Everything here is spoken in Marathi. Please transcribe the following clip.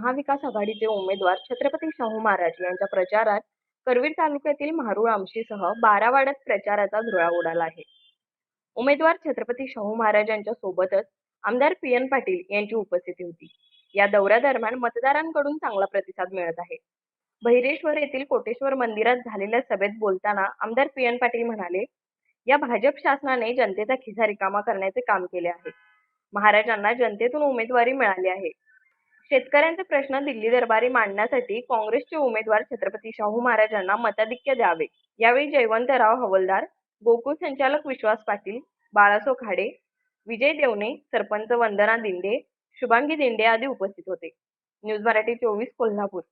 महाविकास आघाडीचे उमेदवार छत्रपती शाहू महाराज यांच्या प्रचारात करवीर तालुक्यातील मारुळ आमशीसह बारावाड्यात प्रचाराचा धुळा उडाला आहे. उमेदवार छत्रपती शाहू महाराज यांच्या सोबतच आमदार पी एन पाटील यांची उपस्थिती होती. या दौऱ्यादरम्यान मतदारांकडून चांगला प्रतिसाद मिळत आहे. बहिरेश्वर येथील कोटेश्वर मंदिरात झालेल्या सभेत बोलताना आमदार पी एन पाटील म्हणाले या भाजप शासनाने जनतेचा खिसा रिकामा करण्याचे काम केले आहे. महाराजांना जनतेतून उमेदवारी मिळाली आहे. शेतकऱ्यांचे प्रश्न दिल्ली दरबारी मांडण्यासाठी काँग्रेसचे उमेदवार छत्रपती शाहू महाराजांना मताधिक्य द्यावे. यावेळी जयवंतराव हवलदार गोकुळ संचालक विश्वास पाटील बाळासो खाडे विजय देवणे सरपंच वंदना दिंडे शुभांगी दिंडे आदी उपस्थित होते. न्यूज मराठी चोवीस कोल्हापूर.